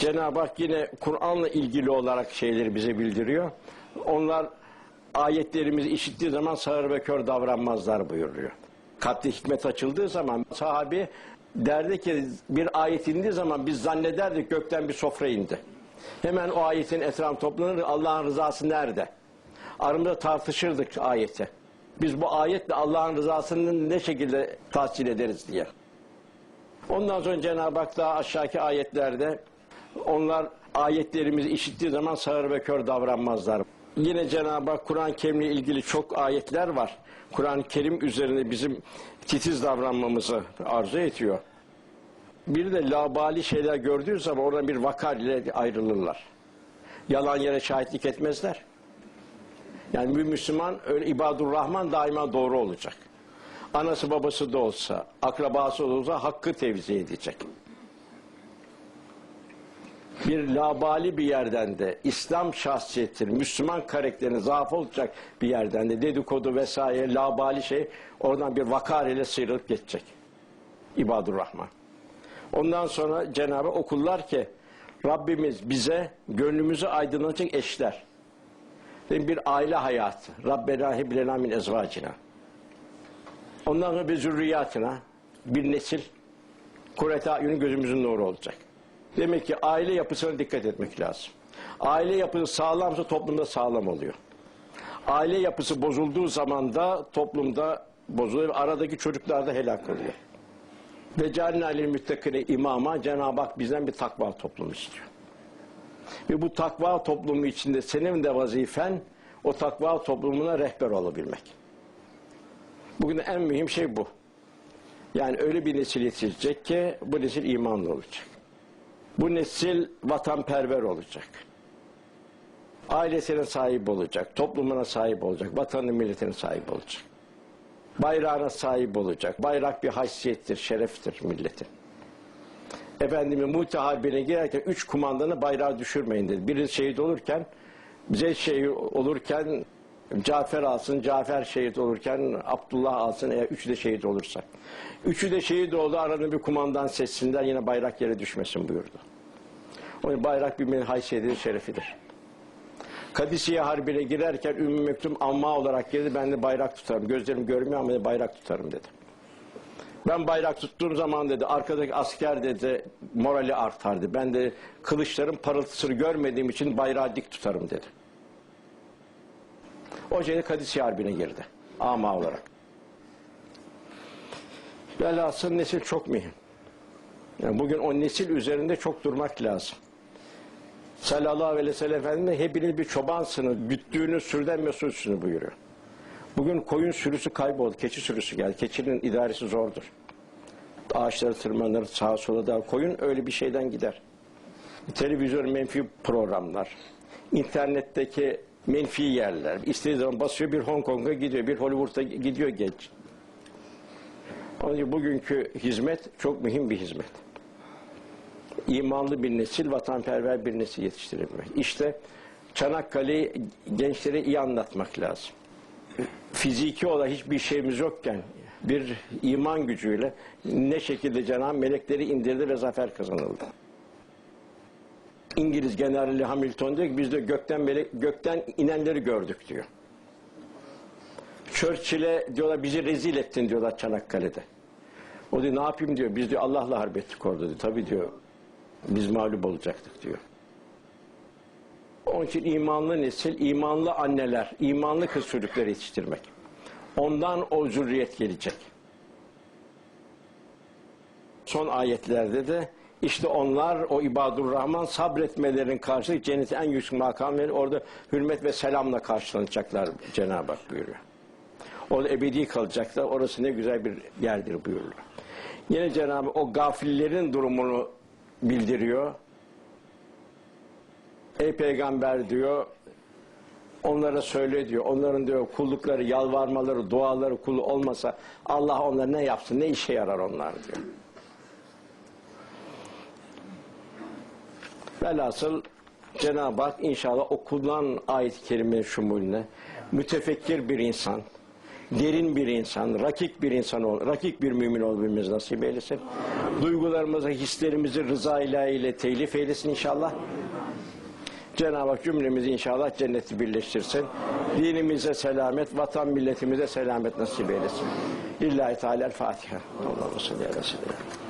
Cenab-ı Hak yine Kur'an'la ilgili olarak şeyleri bize bildiriyor. Onlar ayetlerimizi işittiği zaman sağır ve kör davranmazlar buyuruyor. Kalpte hikmet açıldığı zaman sahabi derdi ki bir ayet indiği zaman biz zannederdik gökten bir sofra indi. Hemen o ayetin etrafı toplanır Allah'ın rızası nerede? Aramızda tartışırdık ayeti. Biz bu ayetle Allah'ın rızasını ne şekilde tahsil ederiz diye. Ondan sonra Cenab-ı Hak daha aşağıki ayetlerde onlar ayetlerimizi işittiği zaman sağır ve kör davranmazlar. Yine Cenab-ı Hak Kur'an-ı Kerim'le ilgili çok ayetler var. Kur'an-ı Kerim üzerine bizim titiz davranmamızı arzu ediyor. Bir de labali şeyler gördüğü zaman oradan bir vakar ile ayrılırlar. Yalan yere şahitlik etmezler. Yani bir Müslüman öyle ibadur Rahman daima doğru olacak. Anası babası da olsa, akrabası da olsa hakkı tevzi edecek. Bir labali bir yerden de İslam şahsiyetini, Müslüman karakterini zaaf olacak bir yerden de dedikodu vesaire labali şey oradan bir vakar ile sıyrılıp geçecek. İbadur Rahman. Ondan sonra Cenab-ı okullar ki Rabbimiz bize gönlümüzü aydınlatacak eşler. Ve bir aile hayatı. Rabbena hiblena min ezvacina. Ondan sonra bir zürriyatına bir nesil kureta ayunu gözümüzün nuru olacak. Demek ki aile yapısına dikkat etmek lazım. Aile yapısı sağlamsa toplumda sağlam oluyor. Aile yapısı bozulduğu zaman da toplumda bozuluyor. Aradaki çocuklar da helak oluyor. Ve cealna lil müttakine imama Cenab-ı Hak bizden bir takva toplumu istiyor. Ve bu takva toplumu içinde senin de vazifen o takva toplumuna rehber olabilmek. Bugün en mühim şey bu. Yani öyle bir nesil yetişecek ki bu nesil imanlı olacak. Bu nesil vatanperver olacak. Ailesine sahip olacak, toplumuna sahip olacak, vatanın milletine sahip olacak. Bayrağına sahip olacak. Bayrak bir haysiyettir, şereftir milletin. Efendimiz Mu'te Harbi'ne girerken üç kumandanı bayrağı düşürmeyin dedi. Biri şehit olurken, bize şehit olurken Cafer alsın, Cafer şehit olurken Abdullah alsın eğer üçü de şehit olursa. Üçü de şehit oldu aranın bir kumandan seçsinler yine bayrak yere düşmesin buyurdu. O bayrak bir haysiyetidir, şerefidir. Kadisiye Harbi'ne girerken Ümmü Mektum amma olarak girdi ben de bayrak tutarım. Gözlerim görmüyor ama bayrak tutarım dedi. Ben bayrak tuttuğum zaman dedi arkadaki asker dedi morali artardı. Ben de kılıçların parıltısını görmediğim için bayrağı dik tutarım dedi. Şeyde Kadisiye Harbi'ne girdi. Ama olarak. Velhasıl nesil çok mühim. Yani bugün o nesil üzerinde çok durmak lazım. Sallallahu aleyhi ve sellem Efendimiz hepiniz bir çobansınız, güttüğünüz sürüden mesulsünüz buyuruyor. Bugün koyun sürüsü kayboldu, keçi sürüsü geldi. Keçinin idaresi zordur. Ağaçları tırmanır, sağa sola da. Koyun öyle bir şeyden gider. Televizyon menfi programlar, internetteki menfi yerler. İstediği zaman basıyor bir Hong Kong'a gidiyor, bir Hollywood'a gidiyor genç. Onun için bugünkü hizmet çok mühim bir hizmet. İmanlı bir nesil, vatanperver bir nesil yetiştirilmek. İşte Çanakkale'yi gençlere iyi anlatmak lazım. Fiziki olarak hiçbir şeyimiz yokken bir iman gücüyle ne şekilde Cenab-ı melekleri indirdi ve zafer kazanıldı. İngiliz Generali Hamilton diyor ki biz de gökten melek, gökten inenleri gördük diyor. Churchill'e diyorlar bizi rezil ettin diyorlar Çanakkale'de. O diyor ne yapayım diyor biz diyor Allah'la harp ettik orada diyor. Tabii diyor biz mağlup olacaktık diyor. Onun için imanlı nesil, imanlı anneler, imanlı kız çocukları yetiştirmek. Ondan o zürriyet gelecek. Son ayetlerde de işte onlar o ibadur rahman sabretmelerin karşılığı cennetin en yüksek makamları orada hürmet ve selamla karşılanacaklar Cenab-ı Hak buyuruyor. Orada ebedi kalacaklar. Orası ne güzel bir yerdir buyuruyor. Yine Cenab-ı o gafillerin durumunu bildiriyor. Ey peygamber diyor onlara söyle diyor. Onların diyor kullukları, yalvarmaları, duaları kulu olmasa Allah onlara ne yapsın, ne işe yarar onlar diyor. Velhasıl Cenab-ı Hak inşallah okulan ayet-i kerimenin şumulüne mütefekkir bir insan, derin bir insan, rakik bir insan ol, rakik bir mümin olmamız nasip eylesin. Duygularımızı, hislerimizi rıza ilahiyle telif eylesin inşallah. Cenab-ı Hak cümlemizi inşallah cenneti birleştirsin. Dinimize selamet, vatan milletimize selamet nasip eylesin. Lillahi Teala Fatiha. Allah'u salli ala.